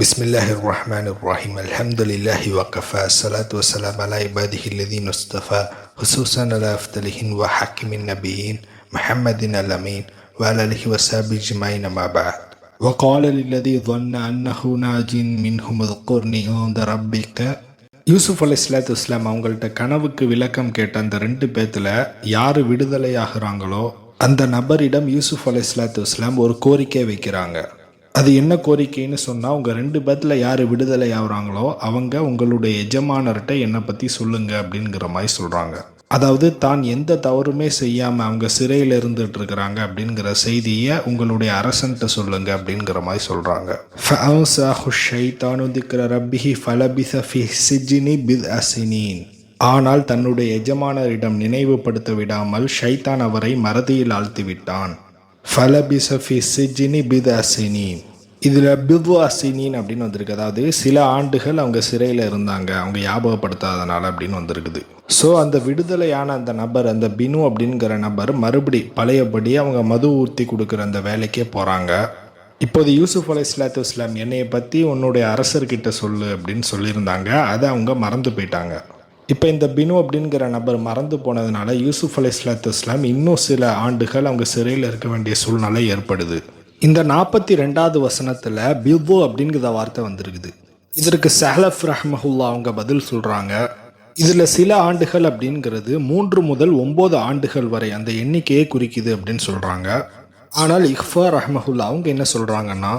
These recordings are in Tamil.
بسم الله الرحمن الرحيم الحمد لله وكفى الصلاة والسلام على عباده الذين اصطفى خصوصا على أفضلهم وحكم النبيين محمد الأمين وعلى آله وصحبه أجمعين ما بعد وقال للذي ظن أنه ناج منهم اذكرني عند ربك யூசுப் அலி இஸ்லாத்து இஸ்லாம் அவங்கள்ட்ட கனவுக்கு விளக்கம் கேட்ட அந்த ரெண்டு பேத்துல யார் விடுதலை ஆகுறாங்களோ அந்த நபரிடம் யூசுப் அலி இஸ்லாத்து இஸ்லாம் ஒரு கோரிக்கை வைக்கிறாங்க அது என்ன கோரிக்கைன்னு சொன்னால் உங்கள் ரெண்டு பேர்த்தில் யார் விடுதலை ஆகுறாங்களோ அவங்க உங்களுடைய எஜமானர்கிட்ட என்னை பற்றி சொல்லுங்க அப்படிங்கிற மாதிரி சொல்கிறாங்க அதாவது தான் எந்த தவறுமே செய்யாமல் அவங்க சிறையில் இருந்துட்டு இருக்கிறாங்க அப்படிங்கிற செய்தியை உங்களுடைய அரசன்ட்ட சொல்லுங்க அப்படிங்கிற மாதிரி சொல்கிறாங்க ரப்பிஹி ஃபலபிச ஃபி சிஜினி பித் அசினீன். ஆனால் தன்னுடைய எஜமானரிடம் நினைவுபடுத்த விடாமல் ஷைத்தான் அவரை மறதியில் ஆழ்த்தி விட்டான். ஃபலபிசஃபி சிஜினி பித் அசினீன் இதில் பிது அசினின் அப்படின்னு வந்திருக்கு. அதாவது சில ஆண்டுகள் அவங்க சிறையில் இருந்தாங்க. அவங்க ஞாபகப்படுத்தாதனால அப்படின்னு வந்திருக்குது. ஸோ அந்த விடுதலையான அந்த நபர் அந்த பினு அப்படிங்கிற நபர் மறுபடி பழையபடி அவங்க மது ஊர்த்தி கொடுக்குற அந்த வேலைக்கே போகிறாங்க இப்போது யூசுஃப் அலை இஸ்லாத்து இஸ்லாம் என்னையை பற்றி உன்னுடைய அரசர்கிட்ட சொல்லு அப்படின்னு சொல்லியிருந்தாங்க. அதை அவங்க மறந்து போயிட்டாங்க. இப்போ இந்த பினு அப்படிங்கிற நபர் மறந்து போனதுனால யூசுஃப் அலி இஸ்லாத்து இஸ்லாம் இன்னும் சில ஆண்டுகள் அவங்க சிறையில் இருக்க வேண்டிய சூழ்நிலை ஏற்படுது. இந்த நாற்பத்தி ரெண்டாவது வசனத்தில் பிவ்வு அப்படிங்கிற வார்த்தை வந்திருக்குது. இதற்கு சஹலஃப் ரஹ்மஹுல்லா அவங்க பதில் சொல்கிறாங்க இதில் சில ஆண்டுகள் அப்படிங்கிறது மூன்று முதல் ஒம்பது ஆண்டுகள் வரை அந்த எண்ணிக்கையை குறிக்குது அப்படின்னு சொல்கிறாங்க ஆனால் இஃபா ரஹ்மஹுல்லா அவங்க என்ன சொல்கிறாங்கன்னா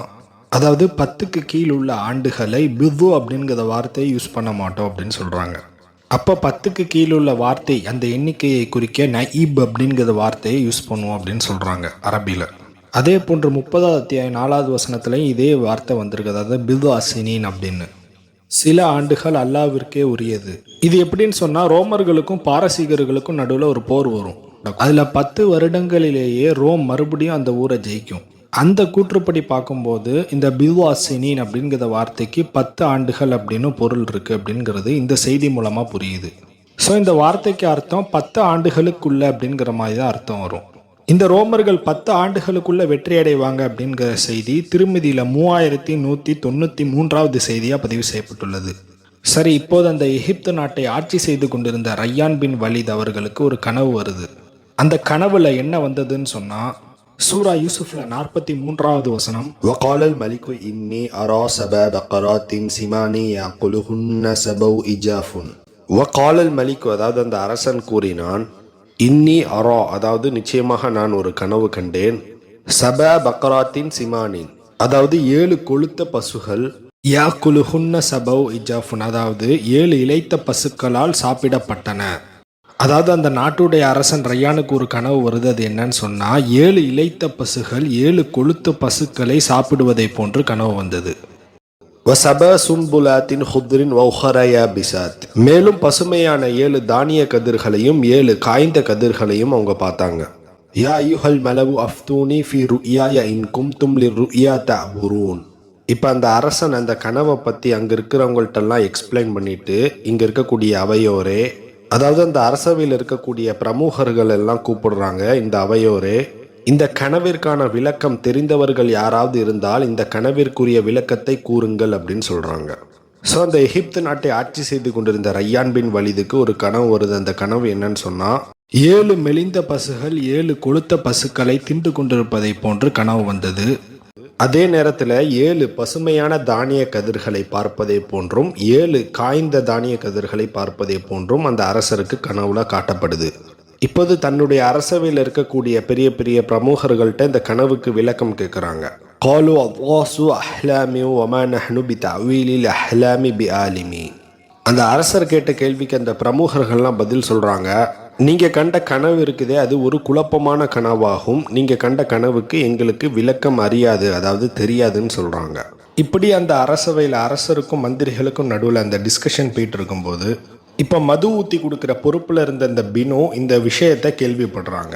அதாவது பத்துக்கு கீழ் உள்ள ஆண்டுகளை பிவ்வு அப்படிங்கிற வார்த்தையை யூஸ் பண்ண மாட்டோம் அப்படின்னு சொல்கிறாங்க அப்போ பத்துக்கு கீழே உள்ள வார்த்தை அந்த எண்ணிக்கையை குறிக்க நஈப் அப்படிங்கிற வார்த்தையை யூஸ் பண்ணுவோம் அப்படின்னு சொல்கிறாங்க அரபியில் அதே போன்று முப்பதாவது அத்தியாயம் நாலாவது வசனத்துலையும் இதே வார்த்தை வந்திருக்கு அதாவது பிது அசினின் அப்படின்னு. சில ஆண்டுகள் அல்லாவிற்கே உரியது. இது எப்படின்னு சொன்னால் ரோமர்களுக்கும் பாரசீகர்களுக்கும் நடுவில் ஒரு போர் வரும். அதில் பத்து வருடங்களிலேயே ரோம் மறுபடியும் அந்த ஊரை ஜெயிக்கும். அந்த கூற்றுப்படி பார்க்கும்போது இந்த பில்வாசினின் அப்படிங்கிற வார்த்தைக்கு பத்து ஆண்டுகள் அப்படின்னு பொருள் இருக்குது அப்படிங்கிறது இந்த செய்தி மூலமாக புரியுது. ஸோ இந்த வார்த்தைக்கு அர்த்தம் பத்து ஆண்டுகளுக்குள்ள அப்படிங்கிற மாதிரி தான் அர்த்தம் வரும். இந்த ரோமர்கள் பத்து ஆண்டுகளுக்குள்ள வெற்றி அடைவாங்க அப்படிங்கிற செய்தி திருமதியில் மூவாயிரத்தி நூற்றி தொண்ணூற்றி மூன்றாவது செய்தியாக பதிவு செய்யப்பட்டுள்ளது. சரி இப்போது அந்த எகிப்து நாட்டை ஆட்சி செய்து கொண்டிருந்த ரையான் பின் வலித் அவர்களுக்கு ஒரு கனவு வருது. அந்த கனவுல என்ன வந்ததுன்னு சொன்னால் சூரா யூசுஃப்ல நாற்பத்தி மூன்றாவது வசனம் وقال الملك إني أرى سبع بقرات سمان يأكلهن سبع إجاف وقال الملك அதாவது அந்த அரசன் கூறினான் இன்னி அரா அதாவது நிச்சயமாக நான் ஒரு கனவு கண்டேன் சப பக்கராத்தின் சிமானின் அதாவது ஏழு கொளுத்த பசுகள் யா குலுஹுன்ன சபவ் இஜாஃபுன் அதாவது ஏழு இழைத்த பசுக்களால் சாப்பிடப்பட்டன அதாவது அந்த நாட்டுடைய அரசன் ரையானுக்கு ஒரு கனவு வருது அது என்னன்னு சொன்னால் ஏழு இழைத்த பசுகள் ஏழு கொளுத்த பசுக்களை சாப்பிடுவதை போன்று கனவு வந்தது. வசப சுன்புலாத்தின் ஹுத்ரின் வௌஹரயா பிசாத். மேலும் பசுமையான ஏழு தானிய கதிர்களையும் ஏழு காய்ந்த கதிர்களையும் அவங்க பார்த்தாங்க. யா யுஹல் மலவு அஃப்தூனி ஃபி ருயா இன் கும்தும் லி ருயா தபுரூன் இப்போ அந்த அரசன் அந்த கனவை பற்றி அங்கே இருக்கிறவங்கள்ட்டெல்லாம் எக்ஸ்பிளைன் பண்ணிட்டு இங்கே இருக்கக்கூடிய அவையோரே அதாவது அந்த அரசவையில் இருக்கக்கூடிய பிரமுகர்கள் எல்லாம் கூப்பிடுறாங்க இந்த அவையோரே. இந்த கனவிற்கான விளக்கம் தெரிந்தவர்கள் யாராவது இருந்தால் இந்த கனவிற்குரிய விளக்கத்தை கூறுங்கள் அப்படின்னு சொல்கிறாங்க ஸோ அந்த எகிப்து நாட்டை ஆட்சி செய்து கொண்டிருந்த ரையான் பின் வலிதுக்கு ஒரு கனவு வருது. அந்த கனவு என்னன்னு சொன்னால் ஏழு மெலிந்த பசுகள் ஏழு கொளுத்த பசுக்களை தின்று கொண்டிருப்பதை போன்று கனவு வந்தது. அதே நேரத்தில் ஏழு பசுமையான தானிய கதிர்களை பார்ப்பதை போன்றும் ஏழு காய்ந்த தானிய கதிர்களை பார்ப்பதே போன்றும் அந்த அரசருக்கு கனவுல காட்டப்படுது. இப்போது தன்னுடைய அரசவையில் இருக்கக்கூடிய பெரிய பெரிய பிரமுகர்கள்ட்ட இந்த கனவுக்கு விளக்கம் கேட்குறாங்க காலு அவ்வாசு அஹ்லாமி ஒமா நஹ்னு பி தவீலில் அஹ்லாமி பி ஆலிமி அந்த அரசர் கேட்ட கேள்விக்கு அந்த பிரமுகர்கள்லாம் பதில் சொல்கிறாங்க நீங்கள் கண்ட கனவு இருக்குதே அது ஒரு குழப்பமான கனவாகும். நீங்கள் கண்ட கனவுக்கு எங்களுக்கு விளக்கம் அறியாது அதாவது தெரியாதுன்னு சொல்கிறாங்க இப்படி அந்த அரசவையில் அரசருக்கும் மந்திரிகளுக்கும் நடுவில் அந்த டிஸ்கஷன் போயிட்டு இருக்கும்போது இப்போ மது ஊற்றி கொடுக்குற பொறுப்பில் இருந்த இந்த பினு இந்த விஷயத்தை கேள்விப்படுறாங்க.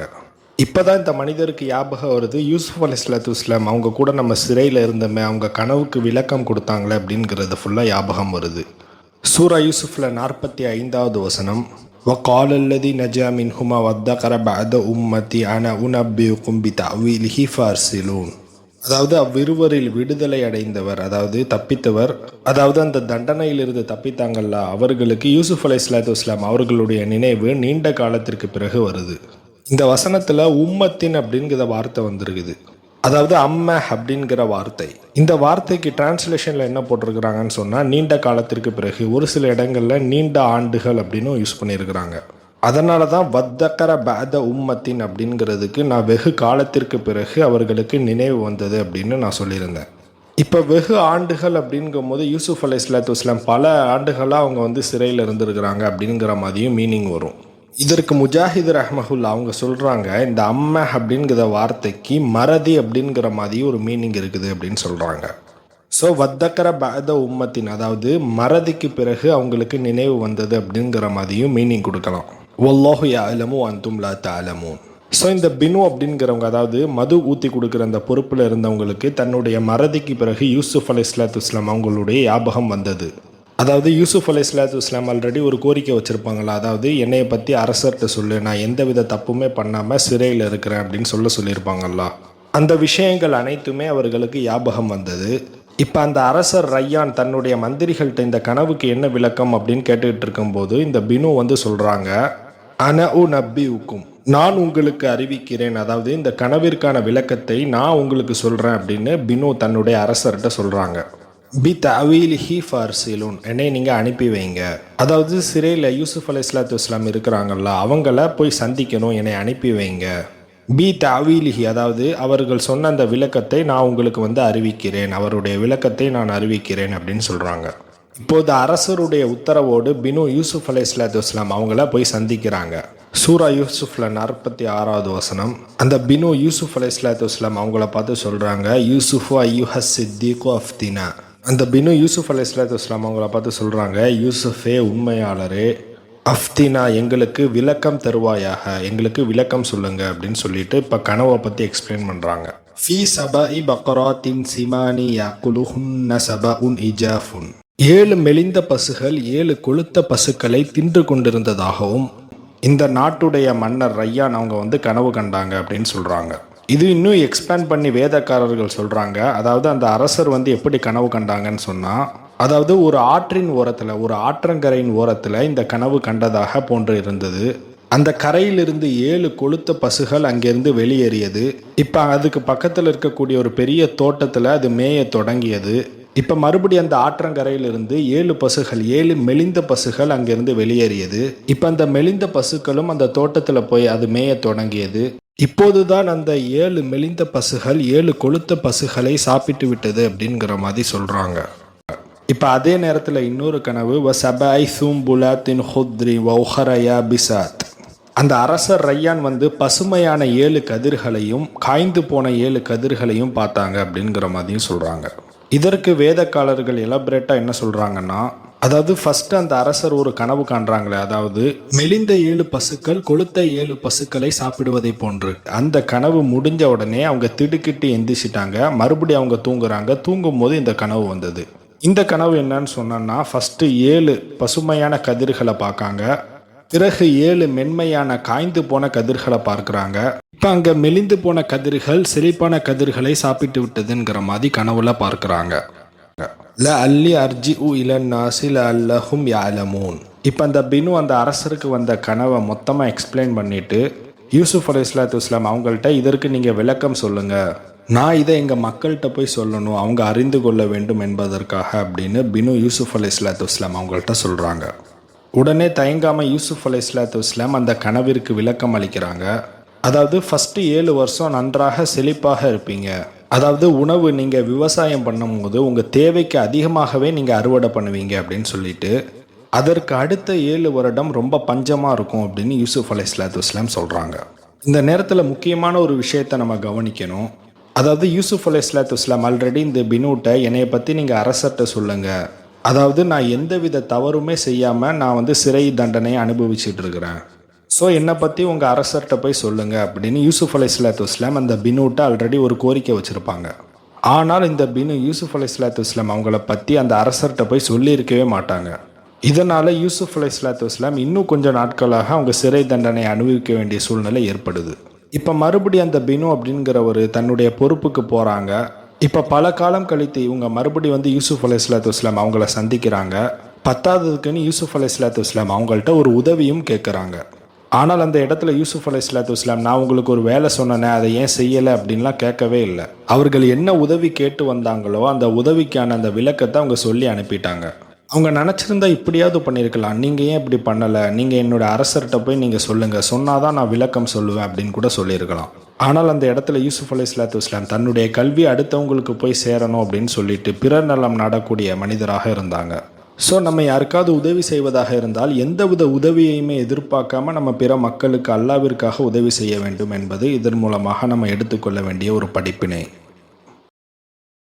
இப்போ தான் இந்த மனிதருக்கு ஞாபகம் வருது யூசுஃப் அலி இஸ்லாத்து இஸ்லாம் அவங்க கூட நம்ம சிறையில் இருந்தோமே அவங்க கனவுக்கு விளக்கம் கொடுத்தாங்களே அப்படிங்கிறது ஃபுல்லாக ஞாபகம் வருது. சூரா யூசுஃபில் நாற்பத்தி ஐந்தாவது வசனம் وقال الذي نجا منهما وادكر بعد أمتي أنا أنبئكم بتأويله فارسلون அதாவது அவ்விருவரில் விடுதலை அடைந்தவர் அதாவது தப்பித்தவர் அதாவது அந்த தண்டனையிலிருந்து தப்பித்தாங்கல்ல அவர்களுக்கு யூசுப் அலை இஸ்லாத்து இஸ்லாம் அவர்களுடைய நினைவு நீண்ட காலத்திற்கு பிறகு வருது இந்த வசனத்தில் உம்மத்தின் அப்படிங்கிற வார்த்தை வந்திருக்குது அதாவது அம்ம அப்படிங்கிற வார்த்தை. இந்த வார்த்தைக்கு டிரான்ஸ்லேஷனில் என்ன போட்டிருக்கிறாங்கன்னு சொன்னால் நீண்ட காலத்திற்கு பிறகு ஒரு சில இடங்களில் நீண்ட ஆண்டுகள் அப்படின்னு யூஸ் பண்ணியிருக்கிறாங்க. அதனால தான் வத்தக்கர பேத உம்மத்தின் அப்படிங்கிறதுக்கு நான் வெகு காலத்திற்கு பிறகு அவர்களுக்கு நினைவு வந்தது அப்படின்னு நான் சொல்லியிருந்தேன். இப்போ வெகு ஆண்டுகள் அப்படிங்கும்போது யூசுஃப் அலை இஸ்லாத்து இஸ்லாம் பல ஆண்டுகளாக அவங்க வந்து சிறையில் இருந்திருக்கிறாங்க அப்படிங்கிற மாதிரியும் மீனிங் வரும். இதற்கு முஜாஹித் ரஹ்மஹுல்லா அவங்க சொல்கிறாங்க இந்த அம்மை அப்படிங்கிற வார்த்தைக்கு மறதி அப்படிங்கிற மாதிரி ஒரு மீனிங் இருக்குது அப்படின்னு சொல்கிறாங்க ஸோ வத்தக்கர பாத உம்மத்தின் அதாவது மறதிக்கு பிறகு அவங்களுக்கு நினைவு வந்தது அப்படிங்கிற மாதிரியும் மீனிங் கொடுக்கலாம். ஒல்லாஹு யாலமு அந்தும் லா ஸோ இந்த பினு அப்படிங்கிறவங்க அதாவது மது ஊற்றி கொடுக்குற அந்த பொறுப்பில் இருந்தவங்களுக்கு தன்னுடைய மறதிக்கு பிறகு யூசுஃப் அலி இஸ்லாத்து இஸ்லாம் அவங்களுடைய ஞாபகம் வந்தது. அதாவது யூசுப் அலி இஸ்லாத்து இஸ்லாம் ஆல்ரெடி ஒரு கோரிக்கை வச்சுருப்பாங்களா அதாவது என்னையை பற்றி அரசர்கிட்ட சொல்லு நான் எந்தவித தப்புமே பண்ணாமல் சிறையில் இருக்கிறேன் அப்படின்னு சொல்ல சொல்லியிருப்பாங்கல்ல. அந்த விஷயங்கள் அனைத்துமே அவர்களுக்கு ஞாபகம் வந்தது. இப்போ அந்த அரசர் ரையான் தன்னுடைய மந்திரிகள்கிட்ட இந்த கனவுக்கு என்ன விளக்கம் அப்படின்னு கேட்டுக்கிட்டு இருக்கும்போது இந்த பினு வந்து சொல்கிறாங்க அன உ நப்பி உக்கும். நான் உங்களுக்கு அறிவிக்கிறேன். அதாவது இந்த கனவிற்கான விளக்கத்தை நான் உங்களுக்கு சொல்கிறேன் அப்படின்னு பினு தன்னுடைய அரசர்கிட்ட சொல்கிறாங்க பி தவீலிஹி ஃபார்சிலூன். என்னை நீங்கள் அனுப்பி வைங்க அதாவது சிறையில் யூசுஃப் அலி இஸ்லாத்து இஸ்லாம் இருக்கிறாங்கல்ல அவங்கள போய் சந்திக்கணும் என்னை அனுப்பி வைங்க பி தவீலிஹி அதாவது அவர்கள் சொன்ன அந்த விளக்கத்தை நான் உங்களுக்கு வந்து அறிவிக்கிறேன். அவருடைய விளக்கத்தை நான் அறிவிக்கிறேன் அப்படின்னு சொல்கிறாங்க இப்போது அரசருடைய உத்தரவோடு பினு யூசுஃப் அலி இஸ்லாத்து இஸ்லாம் அவங்கள போய் சந்திக்கிறாங்க. சூரா யூசுஃப்ல நாற்பத்தி ஆறாவது வசனம். அந்த பினு யூசுஃப் அலி இஸ்லாத்து இஸ்லாம் அவங்கள பார்த்து சொல்கிறாங்க யூசுஃபு ஐயுஹ சித்திகு அஃப்தினா. அந்த பினு யூசுஃப் அலி இஸ்லாத்து இஸ்லாம் அவங்கள பார்த்து சொல்கிறாங்க யூசுஃபே உண்மையாளர் அஃப்தினா எங்களுக்கு விளக்கம் தருவாயாக எங்களுக்கு விளக்கம் சொல்லுங்க அப்படின்னு சொல்லிட்டு இப்போ கனவை பற்றி எக்ஸ்பிளைன் பண்ணுறாங்க ஃபி சபஇ பக்கராத்தின் சிமானி யாக்குலுஹுன்ன சபஉன் இஜாஃபுன். ஏழு மெலிந்த பசுகள் ஏழு கொழுத்த பசுக்களை தின்று கொண்டிருந்ததாகவும் இந்த நாட்டுடைய மன்னர் ரையான் அவங்க வந்து கனவு கண்டாங்க அப்படின்னு சொல்கிறாங்க இது இன்னும் எக்ஸ்பேண்ட் பண்ணி வேதக்காரர்கள் சொல்கிறாங்க அதாவது அந்த அரசர் வந்து எப்படி கனவு கண்டாங்கன்னு சொன்னால் அதாவது ஒரு ஆற்றின் ஓரத்தில் ஒரு ஆற்றங்கரையின் ஓரத்தில் இந்த கனவு கண்டதாக போன்று இருந்தது. அந்த கரையிலிருந்து ஏழு கொளுத்த பசுகள் அங்கிருந்து வெளியேறியது. இப்போ அதுக்கு பக்கத்தில் இருக்கக்கூடிய ஒரு பெரிய தோட்டத்தில் அது மேய தொடங்கியது. இப்போ மறுபடியும் அந்த ஆற்றங்கரையிலிருந்து ஏழு பசுகள் ஏழு மெலிந்த பசுகள் அங்கிருந்து வெளியேறியது. இப்போ அந்த மெலிந்த பசுக்களும் அந்த தோட்டத்தில் போய் அது மேய தொடங்கியது. இப்போதுதான் அந்த ஏழு மெலிந்த பசுகள் ஏழு கொளுத்த பசுகளை சாப்பிட்டு விட்டது அப்படிங்கிற மாதிரி சொல்கிறாங்க இப்போ அதே நேரத்தில் இன்னொரு கனவு வ சபாய் சூம்புலா தின் ஹுத்ரி வௌஹரயா பிசாத். அந்த அரசர் ரையான் வந்து பசுமையான ஏழு கதிர்களையும் காய்ந்து போன ஏழு கதிர்களையும் பார்த்தாங்க அப்படிங்கிற மாதிரியும் சொல்கிறாங்க இதற்கு வேதக்காலர்கள் எலபரேட்டாக என்ன சொல்கிறாங்கன்னா அதாவது ஃபர்ஸ்ட் அந்த அரசர் ஒரு கனவு காண்றாங்களே அதாவது மெலிந்த ஏழு பசுக்கள் கொளுத்த ஏழு பசுக்களை சாப்பிடுவதை போன்று. அந்த கனவு முடிஞ்ச உடனே அவங்க திடுக்கிட்டு எந்திரிச்சிட்டாங்க. மறுபடியும் அவங்க தூங்குறாங்க. தூங்கும் போது இந்த கனவு வந்தது. இந்த கனவு என்னன்னு சொன்னோன்னா ஃபர்ஸ்ட் ஏழு பசுமையான கதிர்களை பார்க்காங்க. பிறகு ஏழு மென்மையான காய்ந்து போன கதிர்களை பார்க்குறாங்க. இப்போ அங்கே மெலிந்து போன கதிர்கள் செழிப்பான கதிர்களை சாப்பிட்டு விட்டதுங்கிற மாதிரி கனவுல பார்க்குறாங்க. ல அல்லி அர்ஜி உ இலன் நாசில் அல்லஹும் யாலமூன் இப்போ அந்த பினு அந்த அரசருக்கு வந்த கனவை மொத்தமாக எக்ஸ்பிளைன் பண்ணிட்டு யூசுப் அலி இஸ்லாத்து இஸ்லாம் அவங்கள்ட்ட இதற்கு நீங்கள் விளக்கம் சொல்லுங்கள் நான் இதை எங்கள் மக்கள்கிட்ட போய் சொல்லணும் அவங்க அறிந்து கொள்ள வேண்டும் என்பதற்காக அப்படின்னு பினு யூசுப் அலி இஸ்லாத்து இஸ்லாம் அவங்கள்ட்ட சொல்கிறாங்க உடனே தயங்காமல் யூசுப் அலி இஸ்லாத்து இஸ்லாம் அந்த கனவிற்கு விளக்கம் அளிக்கிறாங்க. அதாவது ஃபஸ்ட்டு ஏழு வருஷம் நன்றாக செழிப்பாக இருப்பீங்க. அதாவது உணவு நீங்கள் விவசாயம் பண்ணும்போது உங்கள் தேவைக்கு அதிகமாகவே நீங்கள் அறுவடை பண்ணுவீங்க அப்படின்னு சொல்லிட்டு அதற்கு அடுத்த ஏழு வருடம் ரொம்ப பஞ்சமாக இருக்கும் அப்படின்னு யூசுஃப் அலி இஸ்லாத்து இஸ்லாம் சொல்கிறாங்க இந்த நேரத்தில் முக்கியமான ஒரு விஷயத்தை நம்ம கவனிக்கணும். அதாவது யூசுஃப் அலி இஸ்லாத்து இஸ்லாம் ஆல்ரெடி இந்த பினூட்டை என்னையை பற்றி நீங்கள் அரசர்கிட்ட சொல்லுங்கள் அதாவது நான் எந்தவித தவறுமே செய்யாமல் நான் வந்து சிறை தண்டனையை அனுபவிச்சுட்டு இருக்கிறேன். ஸோ என்னை பற்றி உங்கள் அரசர்கிட்ட போய் சொல்லுங்கள் அப்படின்னு யூசுஃப் அலி இஸ்லாத்து இஸ்லாம் அந்த பினுட்ட ஆல்ரெடி ஒரு கோரிக்கை வச்சுருப்பாங்க. ஆனால் இந்த பினு யூசுஃப் அலி இஸ்லாத்து இஸ்லாம் அவங்கள பற்றி அந்த அரசர்கிட்ட போய் சொல்லியிருக்கவே மாட்டாங்க. இதனால் யூசுஃப் அலி இஸ்லாத்து இஸ்லாம் இன்னும் கொஞ்சம் நாட்களாக அவங்க சிறை தண்டனை அனுபவிக்க வேண்டிய சூழ்நிலை ஏற்படுது. இப்போ மறுபடியும் அந்த பினு அப்படிங்கிற ஒரு தன்னுடைய பொறுப்புக்கு போகிறாங்க இப்போ பல காலம் கழித்து இவங்க மறுபடி வந்து யூசுஃப் அலி இஸ்லாத்து இஸ்லாம் அவங்கள சந்திக்கிறாங்க. பத்தாவதுக்குன்னு யூசுஃப் அலி இஸ்லாத்து இஸ்லாம் அவங்கள்ட்ட ஒரு உதவியும் கேட்குறாங்க ஆனால் அந்த இடத்துல யூசுஃப் அலி இஸ்லாத்து இஸ்லாம் நான் உங்களுக்கு ஒரு வேலை சொன்னேனே அதை ஏன் செய்யலை? அப்படின்லாம் கேட்கவே இல்லை. அவர்கள் என்ன உதவி கேட்டு வந்தாங்களோ அந்த உதவிக்கான அந்த விளக்கத்தை அவங்க சொல்லி அனுப்பிட்டாங்க. அவங்க நினச்சிருந்தா இப்படியாவது பண்ணியிருக்கலாம். நீங்கள் ஏன் இப்படி பண்ணலை? நீங்கள் என்னோட அரசர்கிட்ட போய் நீங்கள் சொல்லுங்கள் சொன்னால் தான் நான் விளக்கம் சொல்லுவேன் அப்படின்னு கூட சொல்லியிருக்கலாம். ஆனால் அந்த இடத்துல யூசுப் அலி இஸ்லாத்து இஸ்லாம் தன்னுடைய கல்வி அடுத்தவங்களுக்கு போய் சேரணும் அப்படின்னு சொல்லிட்டு பிறர் நலம் நாடக்கூடிய மனிதராக இருந்தாங்க. ஸோ நம்ம யாருக்காவது உதவி செய்வதாக இருந்தால் எந்தவித உதவியையுமே எதிர்பார்க்காம நம்ம பிற மக்களுக்கு அல்லாவிற்காக உதவி செய்ய வேண்டும் என்பது இதன் மூலமாக நம்ம எடுத்துக்கொள்ள வேண்டிய ஒரு படிப்பினை.